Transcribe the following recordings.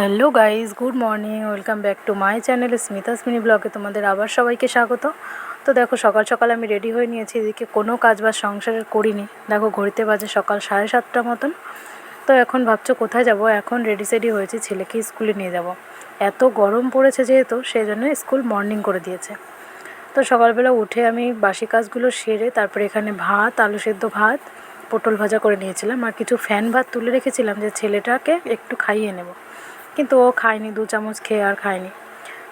Hello guys good morning, welcome back to my channel Smita's mini ব্লগে তোমাদের আবার সবাইকে স্বাগত। তো দেখো, সকাল সকাল আমি রেডি হয়ে নিয়েছি, এদিকে কোনো কাজ বা সংসারের করিনি। দেখো, ঘড়িতে বাজে সকাল সাড়ে সাতটা মতন। তো এখন ভাবছ কোথায় যাব? এখন রেডি সেডি হয়েছি, ছেলেকে স্কুলে নিয়ে যাব। এত গরম পড়েছে যেহেতু সেই জন্য স্কুল মর্নিং করে দিয়েছে। তো সকালবেলা উঠে আমি বাসি কাজগুলো সেরে তারপরে এখানে ভাত, আলু সেদ্ধ ভাত, পটল ভাজা করে নিয়েছিলাম। আর কিছু ফ্যান ভাত তুলে রেখেছিলাম যে ছেলেটাকে একটু খাইয়ে নেব। কিন্তু ও খায়নি দু চামচ খেয়ে আর খায়নি।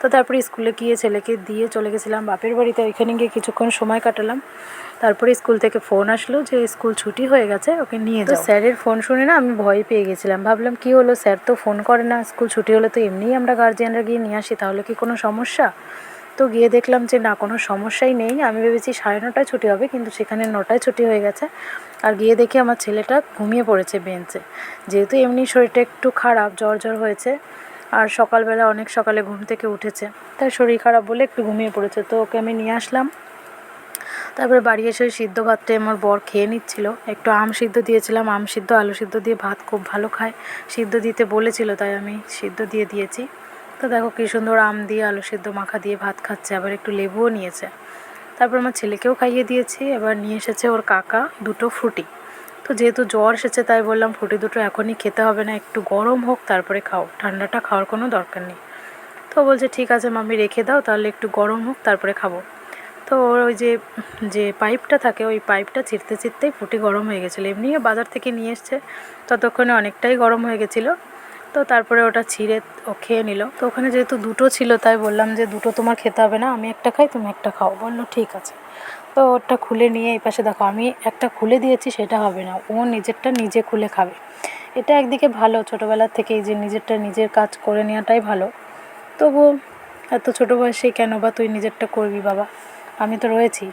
তো তারপরে স্কুলে গিয়ে ছেলেকে দিয়ে চলে গেছিলাম বাপের বাড়িতে। ওইখানে গিয়ে কিছুক্ষণ সময় কাটালাম। তারপরে স্কুল থেকে ফোন আসলো যে স্কুল ছুটি হয়ে গেছে ওকে নিয়ে যাও। স্যারের ফোন শুনে না আমি ভয় পেয়ে গেছিলাম। ভাবলাম কি হলো? স্যার তো ফোন করে না। স্কুল ছুটি হলে তো এমনিই আমরা গার্জিয়ানরা গিয়ে নিয়ে আসি তাহলে কি কোনো সমস্যা? তো গিয়ে দেখলাম যে না কোনো সমস্যাই নেই। আমি ভেবেছি সাড়ে নটায় ছুটি হবে কিন্তু সেখানে নটায় ছুটি হয়ে গেছে। আর গিয়ে দেখি আমার ছেলেটা ঘুমিয়ে পড়েছে বেঞ্চে। যেহেতু এমনি শরীরটা একটু খারাপ, জ্বর জ্বর হয়েছে, আর সকালবেলা অনেক সকালে ঘুম থেকে উঠেছে, তাই শরীর খারাপ বলে একটু ঘুমিয়ে পড়েছে। তো ওকে আমি নিয়ে আসলাম। তারপরে বাড়ি এসে সিদ্ধ ভাতটা আমার বর খেয়ে নিচ্ছিল। একটু আম সিদ্ধ দিয়েছিলাম, আম সিদ্ধ, আলু সিদ্ধ দিয়ে ভাত খুব ভালো খায়। সিদ্ধ দিতে বলেছিল, তাই আমি সিদ্ধ দিয়ে দিয়েছি। তো দেখো কী সুন্দর আম দিয়ে আলু সিদ্ধ মাখা দিয়ে ভাত খাচ্ছে, আবার একটু লেবুও নিয়েছে। তারপর আমার ছেলেকেও খাইয়ে দিয়েছি, এবার নিয়ে এসেছে ওর কাকা দুটো ফ্রুটি তো যেহেতু জ্বর এসেছে তাই বললাম ফ্রুটি দুটো এখনই খেতে হবে না, একটু গরম হোক তারপরে খাও, ঠান্ডাটা খাওয়ার কোনো দরকার নেই। তো বলছে, ঠিক আছে মামি রেখে দাও, তাহলে একটু গরম হোক তারপরে খাব। তো ওর ওই যে যে পাইপটা থাকে, ওই পাইপটা ছিঁড়তে ছিঁড়তেই ফুটি গরম হয়ে গেছিল। এমনিও বাজার থেকে নিয়ে এসছে, ততক্ষণে অনেকটাই গরম হয়ে গেছিল। তো তারপরে ওটা ছিঁড়ে ও খেয়ে নিল। তো ওখানে যেহেতু দুটো ছিল, তাই বললাম যে দুটো তোমার খেতে হবে না, আমি একটা খাই, তুমি একটা খাও। বলল, ঠিক আছে। তো ওটা খুলে নিয়ে এই পাশে দেখো, আমি একটা খুলে দিয়েছি, সেটা হবে না। ও নিজেরটা নিজে খুলে খাবে। এটা একদিকে ভালো, ছোটোবেলার থেকেই যে নিজেরটা নিজের কাজ করে নেওয়াটাই ভালো। তবু এত ছোটো বয়সে কেন বা তুই নিজেরটা করবি বাবা? আমি তো রয়েছি।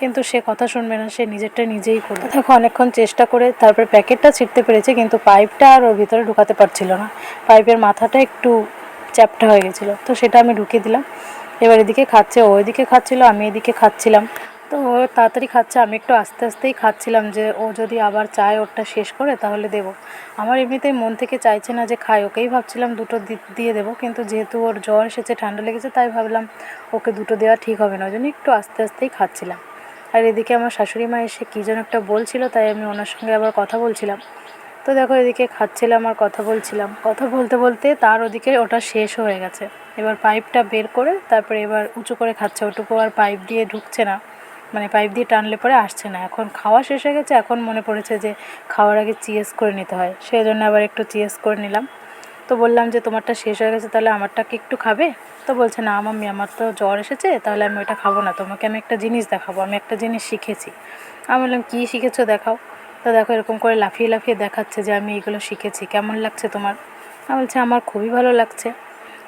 কিন্তু সে কথা শুনবে না, সে নিজেরটা নিজেই করবে। দেখো, অনেকক্ষণ চেষ্টা করে তারপরে প্যাকেটটা ছিঁড়তে পেরেছে, কিন্তু পাইপটা আর ওর ভিতরে ঢুকাতে পারছিল না। পাইপের মাথাটা একটু চ্যাপটা হয়ে গেছিল, তো সেটা আমি ঢুকিয়ে দিলাম। এবার এদিকে খাচ্ছে, ও এদিকে খাচ্ছিলো, আমি এদিকে খাচ্ছিলাম। তো ও তাড়াতাড়ি খাচ্ছে, আমি একটু আস্তে আস্তেই খাচ্ছিলাম যে, ও যদি আবার চায় ওরটা শেষ করে তাহলে দেবো। আমার এমনিতেই মন থেকে চাইছে না যে খাই ওকেই ভাবছিলাম দুটো দিয়ে দেবো, কিন্তু যেহেতু ওর জ্বর এসেছে, ঠান্ডা লেগেছে, তাই ভাবলাম ওকে দুটো দেওয়া ঠিক হবে না, ওই জন্য একটু আস্তে আস্তেই খাচ্ছিলাম। আর এদিকে আমার শাশুড়ি মা এসে কী যেন একটা বলছিল, তাই আমি ওনার সঙ্গে আবার কথা বলছিলাম। তো দেখো এদিকে খাচ্ছিলাম আর কথা বলছিলাম। কথা বলতে বলতে তার ওদিকে ওটা শেষ হয়ে গেছে। এবার পাইপটা বের করে তারপরে এবার উঁচু করে খাচ্ছে। ওটুকু আর পাইপ দিয়ে ঢুকছে না। মানে পাইপ দিয়ে টানলে পরে আসছে না। এখন খাওয়া শেষ হয়ে গেছে। এখন মনে পড়েছে যে খাওয়ার আগে চিএস করে নিতে হয়। সেই জন্য আবার একটু চিএস করে নিলাম। তো বললাম যে তোমারটা শেষ হয়ে গেছে, তাহলে আমারটা কি একটু খাবে? তো বলছে, না মাম্মি, আমার তো জ্বর এসেছে, তাহলে আমি ওটা খাব না। তোমাকে আমি একটা জিনিস দেখাবো, আমি একটা জিনিস শিখেছি। আমি বললাম, কী শিখেছো? দেখাও। তো দেখো, এরকম করে লাফিয়ে লাফিয়ে দেখাচ্ছে যে আমি এগুলো শিখেছি। কেমন লাগছে তোমার? আমি বলছি, আমার খুবই ভালো লাগছে।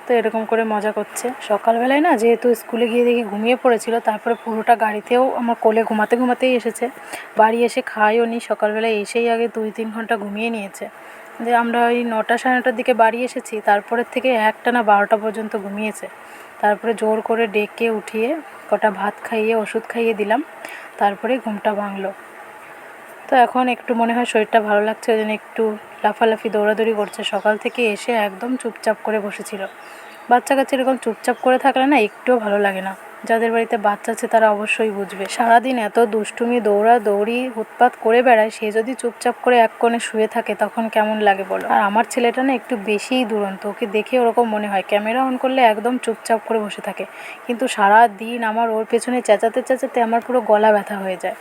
তো এরকম করে মজা করছে। সকালবেলায় না, যেহেতু স্কুলে গিয়ে দেখি ঘুমিয়ে পড়েছিল, তারপরে পুরোটা গাড়িতেও আমার কোলে ঘুমাতে ঘুমাতেই এসেছে। বাড়ি এসে খাইও নি, সকালবেলায় এসেই আগে দুই তিন ঘণ্টা ঘুমিয়ে নিয়েছে। যে আমরা ওই নটা সাড়ে নটার দিকে বাড়ি এসেছি, তারপরের থেকে একটা না বারোটা পর্যন্ত ঘুমিয়েছে। তারপরে জোর করে ডেকে উঠিয়ে কটা ভাত খাইয়ে, ওষুধ খাইয়ে দিলাম। তারপরে ঘুমটা ভাঙলো। তো এখন একটু মনে হয় শরীরটা ভালো লাগছে, ওই জন্য একটু লাফালাফি, দৌড়াদৌড়ি করছে। সকাল থেকে এসে একদম চুপচাপ করে বসেছিল। বাচ্চা কাচ্চা এরকম চুপচাপ করে থাকলে না একটুও ভালো লাগে না। যাদের বাড়িতে বাচ্চা আছে তারা অবশ্যই বুঝবে। সারাদিন এত দুষ্টুমি, দৌড়া, দৌড়ি উৎপাত করে বেড়ায়, সে যদি চুপচাপ করে এক কোণে শুয়ে থাকে তখন কেমন লাগে বলো? আর আমার ছেলেটা না একটু বেশিই দুরন্ত, ওকে দেখে ওরকম মনে হয়। ক্যামেরা অন করলে একদম চুপচাপ করে বসে থাকে। কিন্তু সারা দিন আমার ওর পেছনে চেঁচাতে চেঁচাতে আমার পুরো গলা ব্যথা হয়ে যায়।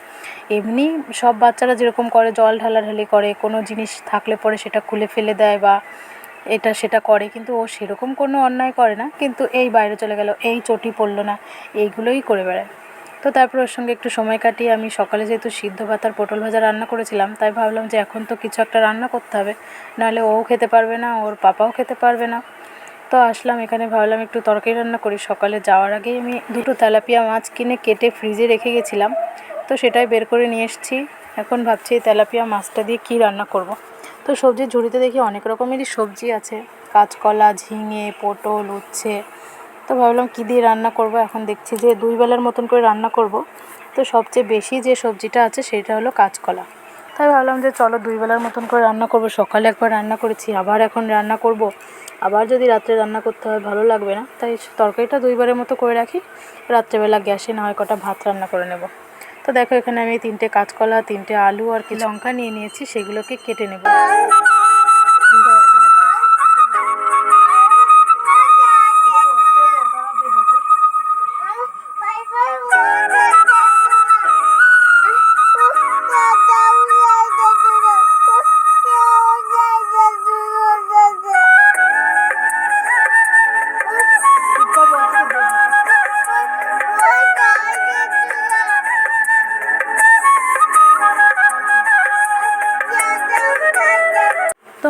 এমনি সব বাচ্চারা যেরকম করে, জল ঢালাঢালি করে, কোনো জিনিস থাকলে পরে সেটা খুলে ফেলে দেয় বা এটা সেটা করে, কিন্তু ও সেরকম কোনো অন্যায় করে না, কিন্তু এই বাইরে চলে গেল, এই চটি পড়ল না, এইগুলোই করে বেড়ায় তো তারপর ওর সঙ্গে একটু সময় কাটিয়ে আমি সকালে যেহেতু সিদ্ধ ভাত আর পটল ভাজা রান্না করেছিলাম, তাই ভাবলাম যে এখন তো কিছু একটা রান্না করতে হবে, নাহলে ও খেতে পারবে না, ওর পাপাও খেতে পারবে না তো আসলাম এখানে, ভাবলাম একটু তরকারি রান্না করি, সকালে যাওয়ার আগেই আমি দুটো তেলাপিয়া মাছ কিনে কেটে ফ্রিজে রেখে গেছিলাম, তো সেটাই বের করে নিয়ে এসেছি, এখন ভাবছি তেলাপিয়া মাছটা দিয়ে কী রান্না করব। তো সবজির ঝুড়িতে দেখি অনেক রকমেরই সবজি আছে। কাঁচকলা, ঝিঙে, পটল, উচ্ছে। তো ভাবলাম কী দিয়ে রান্না করব? এখন দেখছি যে দুই বেলার মতন করে রান্না করব। তো সবচেয়ে বেশি যে সবজিটা আছে সেটা হলো কাঁচকলা। তাই ভাবলাম যে চলো দুই বেলার মতন করে রান্না করব। সকালে একবার রান্না করেছি, আবার এখন রান্না করব। আবার যদি রাত্রে রান্না করতে হয় ভালো লাগবে না। তাই তরকারিটা দুইবারের মতো করে রাখি। রাত্রেবেলা গ্যাসে না হয় কটা ভাত রান্না করে নেব। তো দেখো এখানে আমি তিনটে কাঁচকলা, তিনটে আলু আর কি লঙ্কা নিয়ে নিয়েছি, সেগুলোকে কেটে নেব।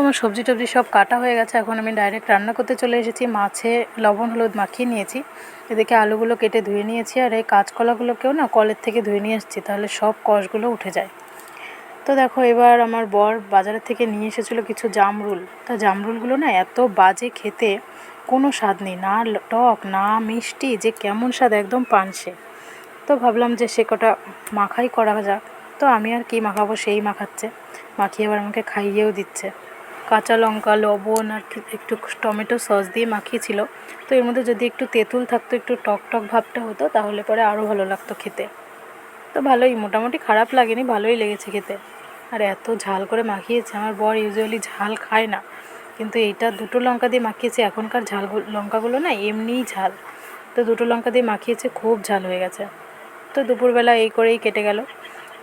আমার সবজি টবজি সব কাটা হয়ে গেছে, এখন আমি ডাইরেক্ট রান্না করতে চলে এসেছি। মাছে লবণ, হলুদ মাখিয়ে নিয়েছি। এদিকে আলুগুলো কেটে ধুয়ে নিয়েছি আর এই কাঁচকলাগুলোকেও না কলের থেকে ধুয়ে নিয়ে এসেছি, তাহলে সব কষগুলো উঠে যায়। তো দেখো, এবার আমার বর বাজারের থেকে নিয়ে এসেছিল কিছু জামরুল। তা জামরুলগুলো না এত বাজে খেতে, কোনো স্বাদ নেই, না টক, না মিষ্টি, যে কেমন স্বাদ, একদম পানসে। তো ভাবলাম যে সে কটা মাখাই করা যাক। তো আমি আর কি মাখাবো, সেই মাখাচ্ছে। মাখিয়ে আবার আমাকে খাইয়েও দিচ্ছে। কাঁচা লঙ্কা, লবণ আর একটু টমেটো সস দিয়ে মাখিয়েছিল। তো এর মধ্যে যদি একটু তেঁতুল থাকতো, একটু টক টক ভাবটা হতো, তাহলে পরে আরও ভালো লাগতো খেতে। তো ভালোই, মোটামুটি খারাপ লাগেনি, ভালোই লেগেছে খেতে। আর এত ঝাল করে মাখিয়েছে, আমার বর ইউজুয়ালি ঝাল খায় না। কিন্তু এইটা দুটো লঙ্কা দিয়ে মাখিয়েছে, এখনকার ঝাল লঙ্কাগুলো না এমনিই ঝাল। তো দুটো লঙ্কা দিয়ে মাখিয়েছে, খুব ঝাল হয়ে গেছে। তো দুপুরবেলা এই করেই কেটে গেল।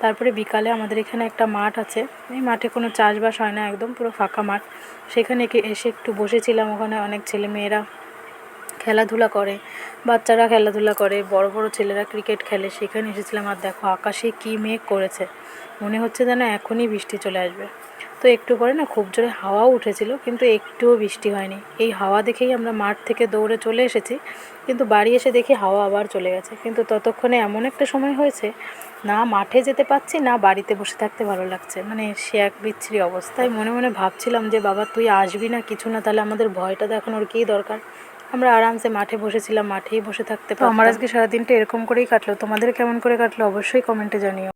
তারপরে বিকালে আমাদের এখানে একটা মাঠ আছে। এই মাঠে কোনো চাষবাস হয় না, একদম পুরো ফাঁকা মাঠ। সেখানে এসে একটু বসেছিলাম, ওখানে অনেক ছেলে মেয়েরা খেলাধুলা করে, বাচ্চারা খেলাধুলা করে, বড় বড় ছেলেরা ক্রিকেট খেলে। সেখানে এসেছিলাম আর দেখো আকাশে কী মেঘ করেছে। মনে হচ্ছে যেন এখনই বৃষ্টি চলে আসবে। তো একটু পরে না খুব জোরে হাওয়াও উঠেছিল, কিন্তু একটুও বৃষ্টি হয়নি। এই হাওয়া দেখেই আমরা মাঠ থেকে দৌড়ে চলে এসেছি, কিন্তু বাড়ি এসে দেখি হাওয়া আবার চলে গেছে। কিন্তু ততক্ষণে এমন একটা সময় হয়েছে না মাঠে যেতে পারছি না বাড়িতে বসে থাকতে ভালো লাগছে। মানে সে এক বিচ্ছিরি অবস্থায় মনে মনে ভাবছিলাম যে বাবা তুই আসবি না কিছু না তাহলে আমাদের ভয়টা দেখানোর কী দরকার? আমরা আরামসে মাঠে বসেছিলাম মাঠেই বসে থাকতে আমার আজকে সারাদিনটা এরকম করেই কাটলো। তোমাদের কেমন করে কাটলো? অবশ্যই কমেন্টে জানিও।